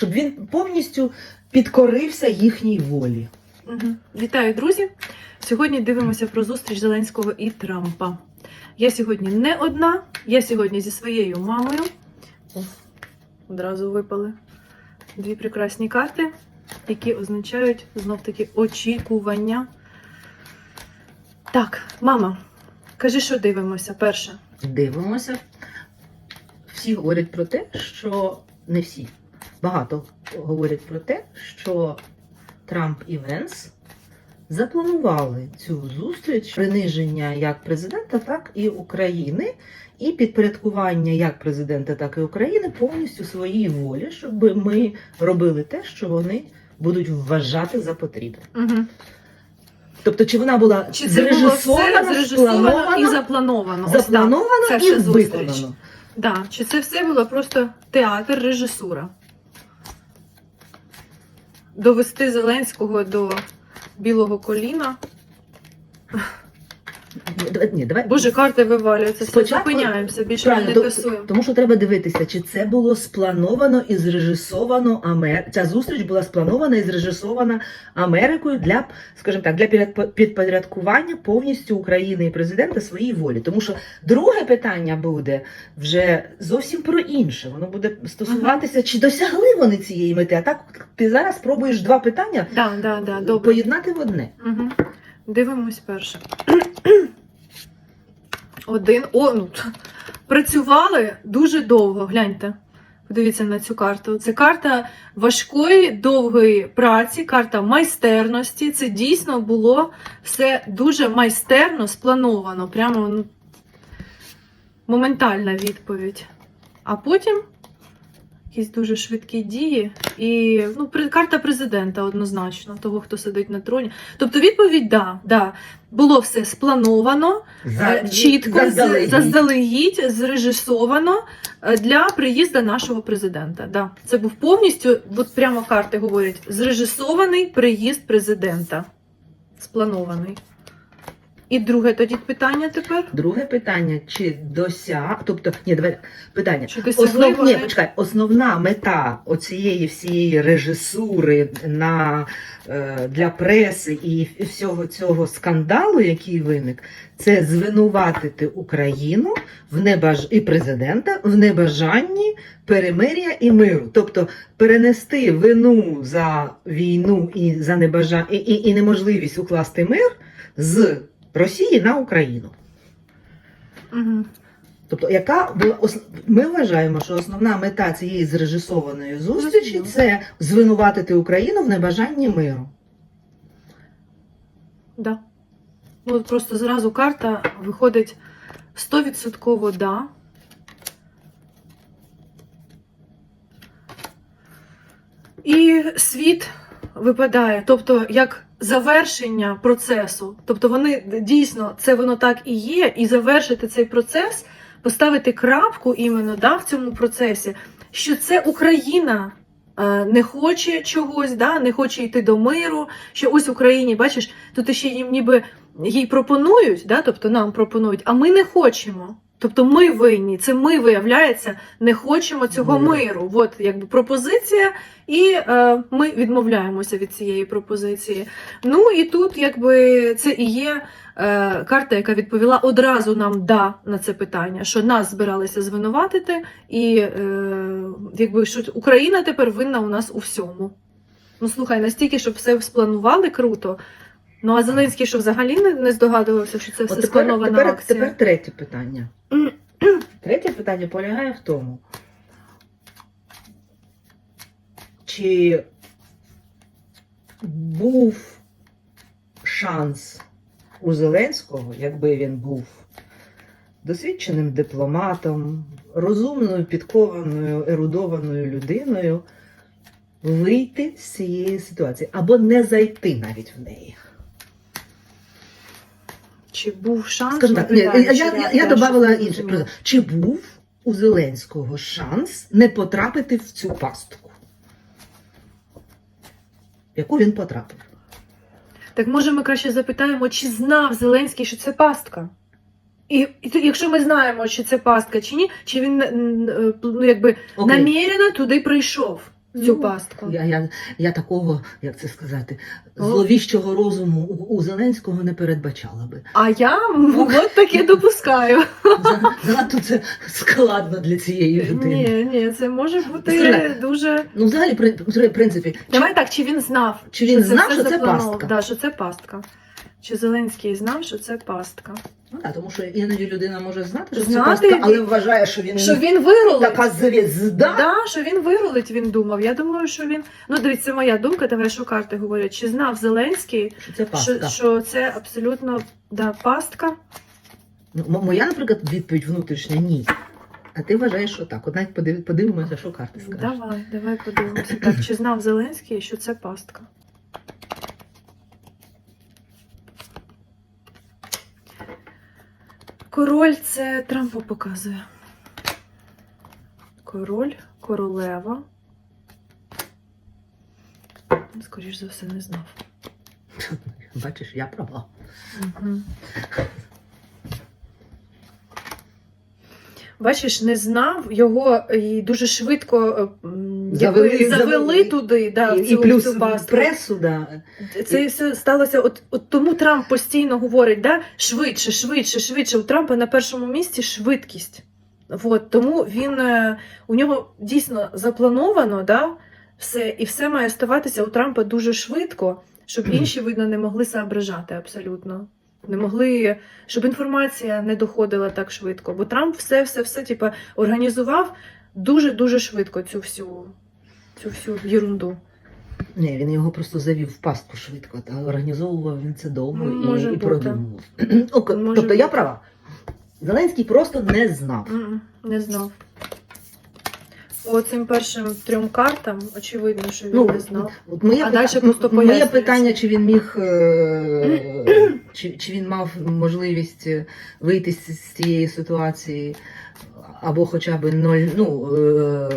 щоб він повністю підкорився їхній волі. Мгм. Вітаю, друзі! Сьогодні дивимося про зустріч Зеленського і Трампа. Я сьогодні не одна, я сьогодні зі своєю мамою. О, одразу випали дві прекрасні карти, які означають знов-таки очікування. Так, мама, кажи, що дивимося перше. Дивимося. Всі говорять про те, що не всі. Багато говорять про те, що Трамп і Венс запланували цю зустріч приниження як президента, так і України, і підпорядкування як президента, так і України повністю своїй волі, щоб ми робили те, що вони будуть вважати за потрібне. Угу. Тобто, чи вона була Чи це було все зрежисована, зрежисовано і заплановано? Ось так. заплановано Це і виконано. Да, чи це все було просто театр, режисура? Довести Зеленського до білого коліна. Ні, давай- Боже, карти вивалюються, Спочатку- зупиняємося, більше не то- тасуємо. тому що треба дивитися, чи це було сплановано і зрежисовано Амер... Ця зустріч була спланована і зрежисована Америкою для, скажімо так, для підпоряд- підпорядкування повністю України і президента своїй волі. Тому що друге питання буде вже зовсім про інше. Воно буде стосуватися, чи досягли вони цієї мети. А так ти зараз пробуєш два питання Да, да, да, добре. поєднати в одне. Угу. Дивимось перше. Один. О, ну, працювали дуже довго. Гляньте. Подивіться на цю карту. Це карта важкої, довгої праці, карта майстерності. Це дійсно було все дуже майстерно сплановано. Прямо ну, моментальна відповідь. А потім якісь дуже швидкі дії. І ну, карта президента однозначно, того, хто сидить на троні. Тобто відповідь да, да. Було все сплановано, е, чітко, заздалегідь. заздалегідь, зрежисовано для приїзду нашого президента. Да. Це був повністю, от прямо карти говорять, зрежисований приїзд президента. Спланований. І друге тоді питання тепер. Друге питання: чи досяг, тобто, ні, давай питання. Чи Основ... Ні, почекай, основна мета оцієї всієї режисури на, е, для преси і всього цього скандалу, який виник, це звинуватити Україну в небаж... і президента в небажанні перемир'я і миру. Тобто перенести вину за війну і за небажання і, і, і неможливість укласти мир з Росії на Україну. Угу. Тобто, яка була ми вважаємо, що основна мета цієї зрежисованої зустрічі це звинуватити Україну в небажанні миру. Да. Ну, просто зразу карта виходить 100% да. І світ випадає, тобто як завершення процесу. Тобто вони дійсно це воно так і є, і завершити цей процес, поставити крапку іменно да, в цьому процесі, що це Україна е, не хоче чогось, да, не хоче йти до миру. Що ось в Україні, бачиш, тут ще їм ніби їй пропонують, да, тобто нам пропонують, а ми не хочемо. Тобто ми винні, це ми, виявляється, не хочемо цього Миру. От якби пропозиція, і е, ми відмовляємося від цієї пропозиції. Ну і тут, якби це і є е, карта, яка відповіла одразу нам да на це питання, що нас збиралися звинуватити, і е, якби що Україна тепер винна у нас у всьому. Ну слухай, настільки, щоб все спланували круто. Ну а Зеленський, що взагалі не, не здогадувався, що це все От тепер, спланована тепер, акція. тепер третє питання. Третє питання полягає в тому, чи був шанс у Зеленського, якби він був досвідченим дипломатом, розумною, підкованою, ерудованою людиною, вийти з цієї ситуації або не зайти навіть в неї. Чи був шанс? Так, ні, я, я, я, я додавала інше. Чи був у Зеленського шанс не потрапити в цю пастку? Яку він потрапив? Так може ми краще запитаємо, чи знав Зеленський, що це пастка? І, і якщо ми знаємо, чи це пастка чи ні, чи він ну, якби намірено туди прийшов? Цю Ну, пастку. Я, я, я такого, як це сказати, О. зловіщого розуму у, у Зеленського не передбачала би. А я от таке допускаю. Занадто це складно для цієї людини. Ні, ні, це може бути Слухай, дуже. Ну, взагалі, при, при принципі, чи, так, чи він знав, чи він знав, все що це пастка? Да, що це пастка. Чи Зеленський знав, що це пастка? Ну, так, тому що іноді людина може знати, що це пастка, але він- вважає, що він, Що він вирулить? така звізда. Да, що він вирулить, він думав. Я думаю, що він. Ну, дивіться, моя думка, давай що карти говорять. Чи знав Зеленський, Що це пастка. що, що це абсолютно да, пастка? Ну, моя, наприклад, відповідь внутрішня ні. А ти вважаєш, що так. Подив- подивимося, що карти скажуть. Давай, давай подивимося. Так, чи знав Зеленський, що це пастка? Король це Трампа показує. Король, королева. Скоріш за все, не знав. Бачиш, я права. Мгм. Бачиш, не знав його і дуже швидко е, Завели- завели, завели. туди, да, і, цю, і плюс цю пресу, да. Це все сталося. От, от тому Трамп постійно говорить, да, швидше, швидше, швидше. У Трампа на першому місці швидкість. От, тому він е, у нього дійсно заплановано, да, все, і все має ставатися у Трампа дуже швидко, щоб інші, видно, не могли соображати абсолютно. Не могли, щоб інформація не доходила так швидко. Бо Трамп все, все, все, типа, організував дуже-дуже швидко цю всю, цю всю єрунду. Ні, він його просто завів в пастку швидко, та організовував він це довго Ну, і, може і бути. продумував. Може тобто я бути. права. Зеленський просто не знав. Не знав. По цим першим трьом картам очевидно, що він Ну, не знав. От моє, А дальше просто моє питання, чи він міг, е, чи, чи він мав можливість е, вийти з, цієї ситуації, або хоча б 0, ну, е,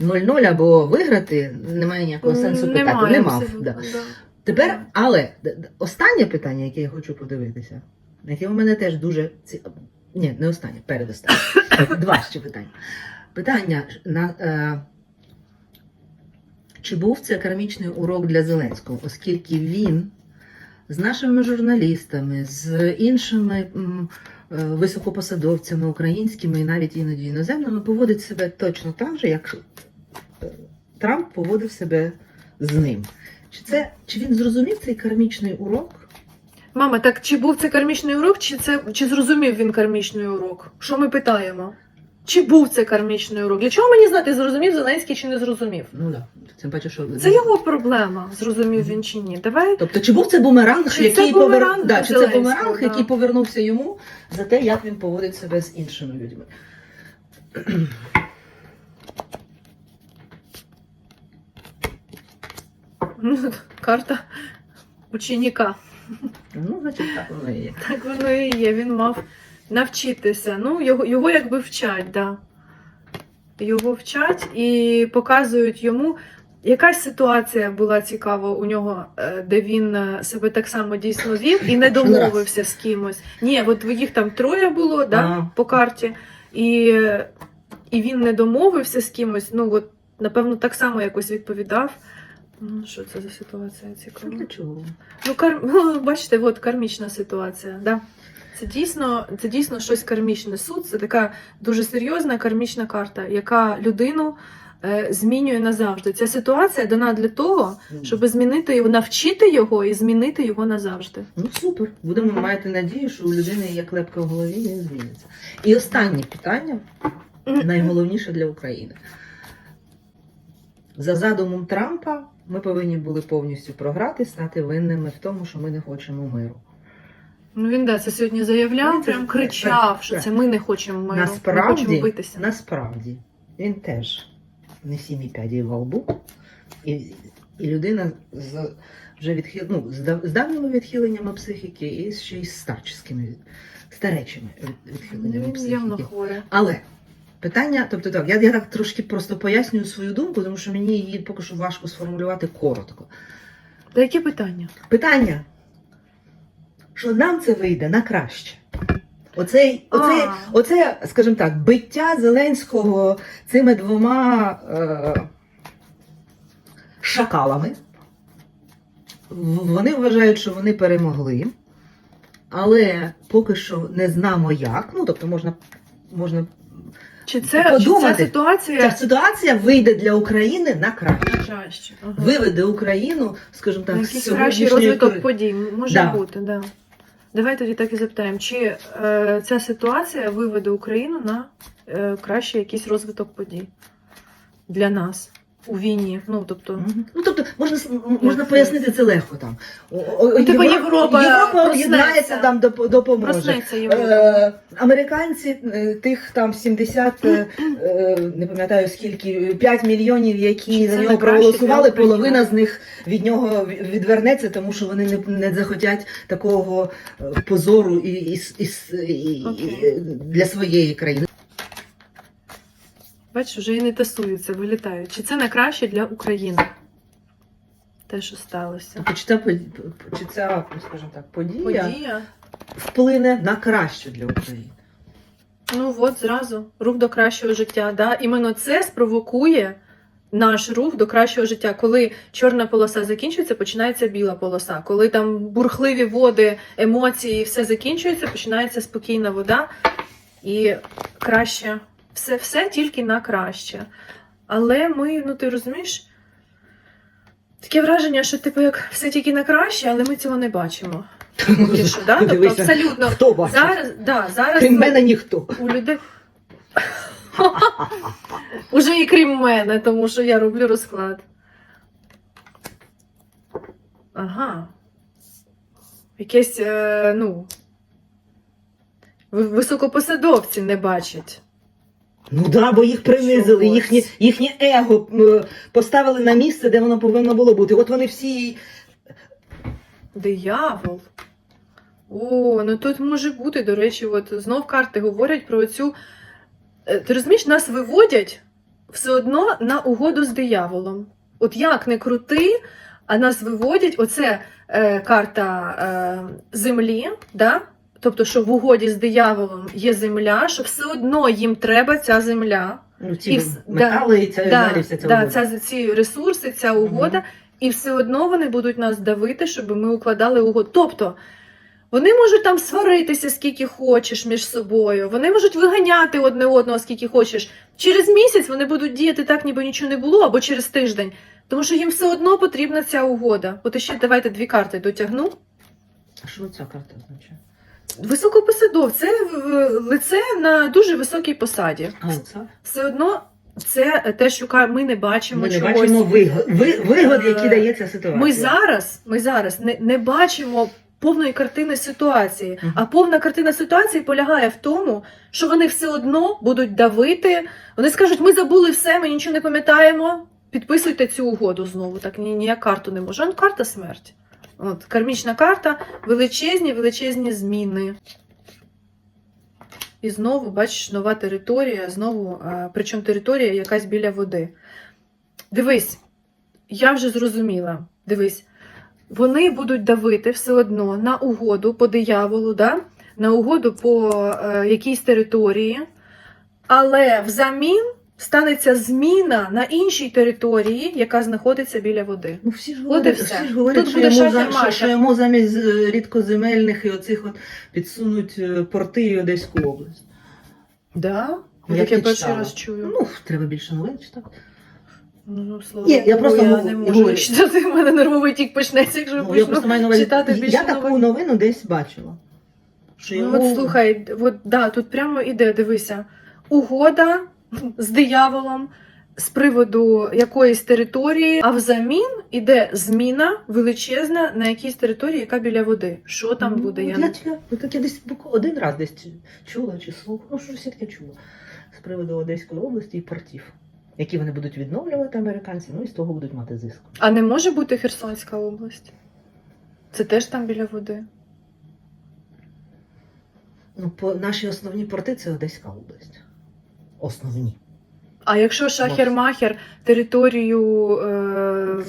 0-0, або виграти, немає ніякого сенсу питати. Немає, Не мав. Да. да. Тепер, але останнє питання, яке я хочу подивитися, яке у мене теж дуже ці... Ні, не останнє, передостаннє. Два ще питання. Питання на. Е... Чи був це кармічний урок для Зеленського, оскільки він з нашими журналістами, з іншими е, високопосадовцями українськими і навіть іноді іноземними поводить себе точно так же, як е, Трамп поводив себе з ним. Чи це чи він зрозумів цей кармічний урок? Мама, так чи був це кармічний урок, чи це чи зрозумів він кармічний урок? Що ми питаємо? Чи був це кармічний урок? Для чого мені знати, зрозумів Зеленський чи не зрозумів? Ну так, це бачу, що Це його проблема, зрозумів він чи ні. Давай Тобто, чи був це бумеранг, Чи це який бумеранг повер... да, чи це бумеранг, да. який повернувся йому за те, як він поводить себе з іншими людьми? ну, карта ученика. Ну, значить, так воно і є. Так воно і є. Він мав навчитися. Ну, його, його якби вчать, да. Його вчать і показують йому. Якась ситуація була цікава у нього, е, де він е, себе так само дійсно вів і не домовився з кимось. Ні, от їх там троє було да, Ага. по карті, і, і він не домовився з кимось. Ну, от, напевно, так само якось відповідав. Ну, що це за ситуація цікава? Ну, кар... ну, бачите, от кармічна ситуація. Да. Це дійсно, це дійсно щось кармічне. Суд це така дуже серйозна кармічна карта, яка людину е, змінює назавжди. Ця ситуація дана для того, щоб змінити його, навчити його і змінити його назавжди. Ну супер. Будемо мати надію, що у людини є клепка в голові, і він зміниться. І останнє питання, найголовніше для України. За задумом Трампа ми повинні були повністю програти, стати винними в тому, що ми не хочемо миру. Ну він да, це сьогодні заявляв, Ну, це- прям кричав, так, що це ми не хочемо ми Насправді- хочемо битися. Насправді, він теж не сімі п'яді во лбу, і, і людина з вже відхил, ну, з, давніми відхиленнями психіки і ще й з старческими, старечими від- відхиленнями Він явно психіки. хворий. Але питання, тобто так, я, я так трошки просто пояснюю свою думку, тому що мені її поки що важко сформулювати коротко. Та які питання? Питання, що нам це вийде на краще. Оцей, А. оце, скажімо так, биття Зеленського цими двома е, шакалами. Вони вважають, що вони перемогли, але поки що не знаємо як. Ну, тобто можна, можна Чи це, чи ця Подумати. ця ситуація ситуація вийде для України на краще. краще? Ага. Виведе Україну, скажімо так, На якийсь кращий розвиток подій може Да. бути, да. Давай тоді так і запитаємо, чи е, ця ситуація виведе Україну на е, кращий якийсь розвиток подій для нас у війні. Ну тобто. Ну, тобто, можна, м- можна пояснити це легко там. О- о- Ну, типу, Євро- Європа Європа об'єднається там, доп- допоможе. проснеться Європа. Е, американці е, тих там 70, е, е, не пам'ятаю скільки, 5 мільйонів, які Це за нього найкраще проголосували, для України. половина з них від нього ві- відвернеться, тому що вони не, не захотять такого е, позору і, і, с- і, с- і, і- Окей. для своєї країни. Бачиш, вже і не тасуються, вилітають. Чи це не краще для України? Те, що сталося. Чи ця, чи ця скажімо так, подія, Подія. вплине на краще для України? Ну от зразу рух до кращого життя. Да? Іменно це спровокує наш рух до кращого життя. Коли чорна полоса закінчується, починається біла полоса. Коли там бурхливі води, емоції, все закінчується, починається спокійна вода і краще. Все, все тільки на краще. Але ми, ну ти розумієш, таке враження, що типу як все тільки на краще, але ми цього не бачимо. Поки що, да? Тобто Дивися, абсолютно Хто бачить? зараз, да, зараз Крім мене ніхто. у людей. Уже і крім мене, тому що я роблю розклад. Ага. Якесь, е, ну. ви- Високопосадовці не бачать. Ну да, бо їх принизили, їхнє, їхнє его е, поставили на місце, де воно повинно було бути. От вони всі. Диявол. О, ну тут може бути, до речі, от знов карти говорять про цю. Е, Ти розумієш, нас виводять все одно на угоду з дияволом. От як не крути, а нас виводять, оце е, карта е, землі, да? Тобто, що в угоді з дияволом є земля, що все одно їм треба ця земля. Ну, ці І вс- метали і ця да, далі вся ця да, угода. ця, ці ресурси, ця угода, і все одно вони будуть нас давити, щоб ми укладали угоду. Тобто вони можуть там сваритися скільки хочеш між собою, вони можуть виганяти одне одного скільки хочеш. Через місяць вони будуть діяти так, ніби нічого не було, або через тиждень. Тому що їм все одно потрібна ця угода. От ще давайте дві карти дотягну. А що ця карта означає? Високопосадов, це лице на дуже високій посаді. А, це? Все одно це те, що ми не бачимо Ми не чогось. бачимо вигод, ви- вигод, які Е, дає ця ситуація. Ми зараз, ми зараз не, не бачимо повної картини ситуації. А повна картина ситуації полягає в тому, що вони все одно будуть давити. Вони скажуть, ми забули все, ми нічого не пам'ятаємо. Підписуйте цю угоду знову. Так ні, ніяк карту не може. Он карта смерть. От, кармічна карта, величезні, величезні зміни. І знову, бачиш, нова територія, знову, причому територія якась біля води. Дивись, я вже зрозуміла. Дивись, вони будуть давити все одно на угоду по дияволу, да? на угоду по е, якійсь території, але взамін станеться зміна на іншій території, яка знаходиться біля води. Ну, всі ж От і говорять, все. всі ж говорять Тут що, буде йому, за- що, що йому замість е, рідкоземельних і оцих от підсунуть е, порти і Одеську область. Да? Ну, Так я я перший читала. раз чую. Ну, треба більше новин читати. Ну, слава Ні, я Богу, просто я не я можу говорю. читати, в мене нервовий тік почнеться, якщо Ну, я почну просто маю на увазі, читати більше я таку новин. новину десь бачила. Що Ну, йому... от слухай, от, да, тут прямо іде, дивися. Угода з дияволом з приводу якоїсь території, а взамін іде зміна величезна на якійсь території, яка біля води. Що там Ну, буде? Я Я, не... я, ну, так я десь один раз десь чула чи слухала, ну щось таке чула з приводу Одеської області і портів, які вони будуть відновлювати американці, ну і з того будуть мати зиск. А не може бути Херсонська область? Це теж там біля води. Ну, по наші основні порти це Одеська область. Основні. А якщо шахер-махер територію.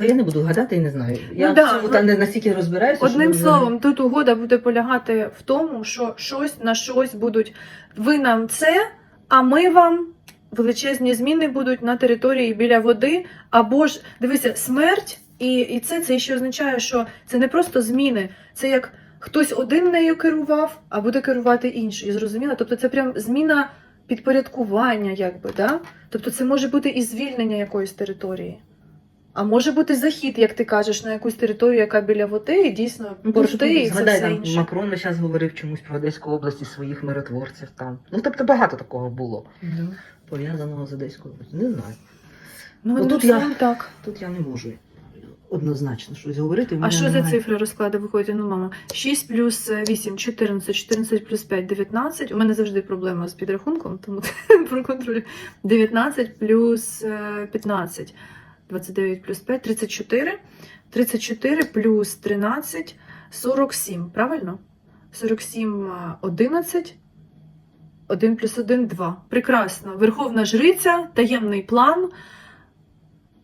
Е... Я не буду гадати і не знаю. Я да, в цьому ну, та не настільки розбираюся. Одним що- словом, тут угода буде полягати в тому, що щось на щось будуть. Ви нам це, а ми вам величезні зміни будуть на території біля води, або ж дивися, смерть, і, і це, це ще означає, що це не просто зміни, це як хтось один нею керував, а буде керувати інший. Зрозуміло? Тобто це прям зміна підпорядкування, якби, да? Тобто це може бути і звільнення якоїсь території. А може бути захід, як ти кажеш, на якусь територію, яка біля води, і дійсно Ну, порти, і це все інше. Макрон час говорив чомусь про Одеську область і своїх миротворців там. Ну, тобто багато такого було, пов'язаного з Одеською областю. Не знаю. Ну, Ну, тут я... так. Тут я не можу однозначно щось говорити. А що за немає. цифри розклади виходять? Ну, мама, 6 плюс 8, 14, 14 плюс 5, 19. У мене завжди проблема з підрахунком, тому проконтролюю. 19 плюс е, 15, 29 плюс 5, 34. 34 плюс 13, 47, правильно? 47, а, 11, 1 плюс 1, 2. Прекрасно. Верховна жриця, таємний план.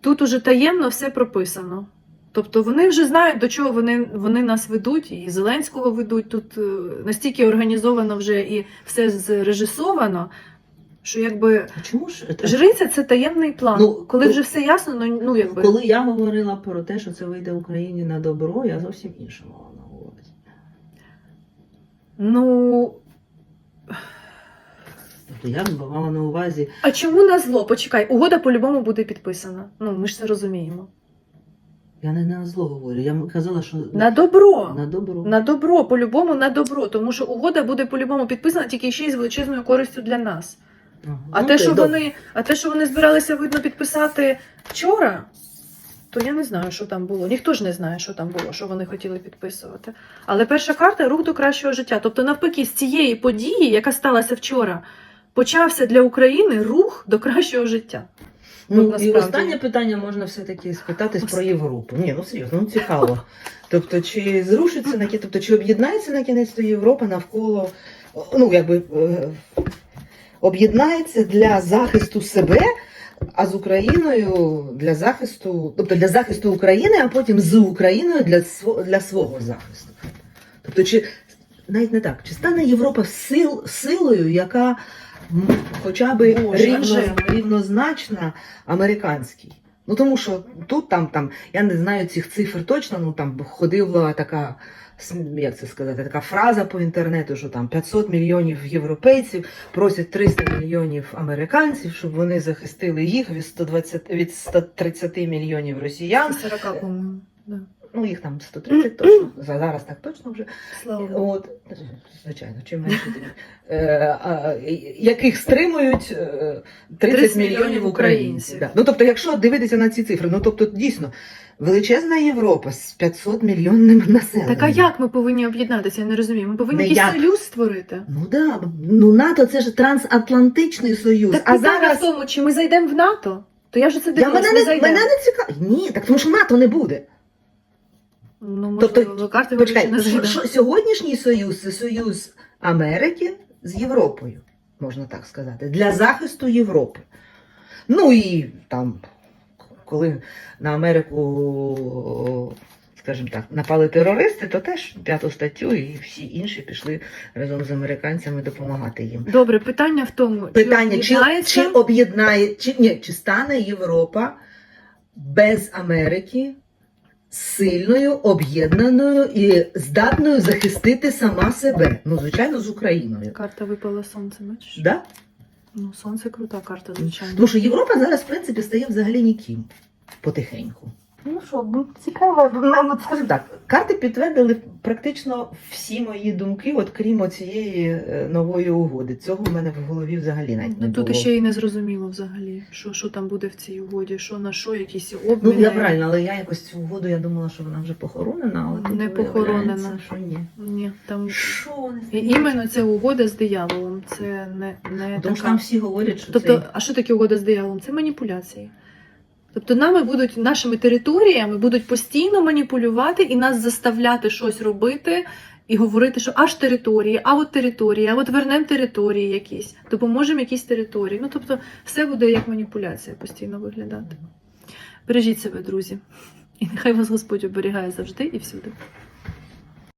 Тут уже таємно все прописано. Тобто вони вже знають, до чого вони, вони нас ведуть, і Зеленського ведуть. Тут е, настільки організовано вже і все зрежисовано, що якби А чому ж жриця це таємний план. Ну, Коли ну, вже все ясно, ну, ну якби. Коли я говорила про те, що це вийде Україні на добро, я зовсім інше мала на увазі. Ну Тобто я мала на увазі а чому на зло? Почекай, угода по-любому буде підписана. Ну ми ж це розуміємо. Я не на зло говорю. Я казала, що На добро. на добро. На добро, по-любому на добро, тому що угода буде по-любому підписана тільки ще й з величезною користю для нас. Ага. А Ну, те, що добре. вони, а те, що вони збиралися видно підписати вчора, то я не знаю, що там було. Ніхто ж не знає, що там було, що вони хотіли підписувати. Але перша карта рух до кращого життя. Тобто, навпаки, з цієї події, яка сталася вчора, почався для України рух до кращого життя. Ну, Ну, і останнє питання можна все-таки спитатись про Європу. Ні, ну серйозно, ну цікаво. Тобто, чи зрушиться на кінець, тобто, чи об'єднається на кінець то Європа навколо, ну якби е, об'єднається для захисту себе, а з Україною для захисту, тобто для захисту України, а потім з Україною для сво- для свого захисту. Тобто, чи навіть не так, чи стане Європа сил, силою, яка хоча б рівно, рівнозначна американській? Ну тому що тут там, там, я не знаю цих цифр точно, ну там ходила така, як це сказати, така фраза по інтернету, що там 500 мільйонів європейців просять 300 мільйонів американців, щоб вони захистили їх від 120, від 130 мільйонів росіян. 40, по-моєму. Да. Ну їх там 130 точно, за- зараз так точно вже. Слава От, звичайно, чим менше тим, е, яких стримують е, 30, 30 мільйонів українців. Да. Ну тобто, якщо дивитися на ці цифри, ну тобто дійсно величезна Європа з 500 мільйонним населенням. Так а як ми повинні об'єднатися? Я не розумію. Ми повинні якийсь як. союз створити. Ну да, ну НАТО це ж трансатлантичний союз. Так а зараз в тому, чи ми зайдемо в НАТО, то я вже це я, мене, не, мене не цікаво. Ні, так тому що НАТО не буде. Ну, Тобто, можливо, карти Почекай, вирішені що, що, сьогоднішній союз це союз Америки з Європою, можна так сказати, для захисту Європи. Ну і там, коли на Америку, скажімо так, напали терористи, то теж п'яту статтю і всі інші пішли разом з американцями допомагати їм. Добре, питання в тому, Питання, чи чи, об'єднається- чи об'єднає, чи ні, чи стане Європа без Америки сильною, об'єднаною і здатною захистити сама себе? Ну, звичайно, з Україною. карта випала сонце, бачиш? Да? Ну, сонце крута карта, звичайно. Тому що Європа зараз, в принципі, стає взагалі ніким потихеньку. Ну що, ну, цікаво, ну, скажімо так, карти підтвердили практично всі мої думки, от крім цієї нової угоди. Цього в мене в голові взагалі навіть не Ну, тут ще й не зрозуміло взагалі, що, що там буде в цій угоді, що на що, якісь Ну, обміни. я правильно, але я якось цю угоду, я думала, що вона вже похоронена, але тут Не похоронена. що ні. Ні, там... Що І іменно ця угода з дияволом. Це не, не Тому що така... там всі говорять, що Тобто, це... а що таке угода з дияволом? Це маніпуляції. Тобто нами будуть нашими територіями будуть постійно маніпулювати і нас заставляти щось робити і говорити, що аж території, а от території, а от вернемо території якісь, допоможемо якісь території. Ну тобто, все буде як маніпуляція постійно виглядати. Бережіть себе, друзі, і нехай вас Господь оберігає завжди і всюди.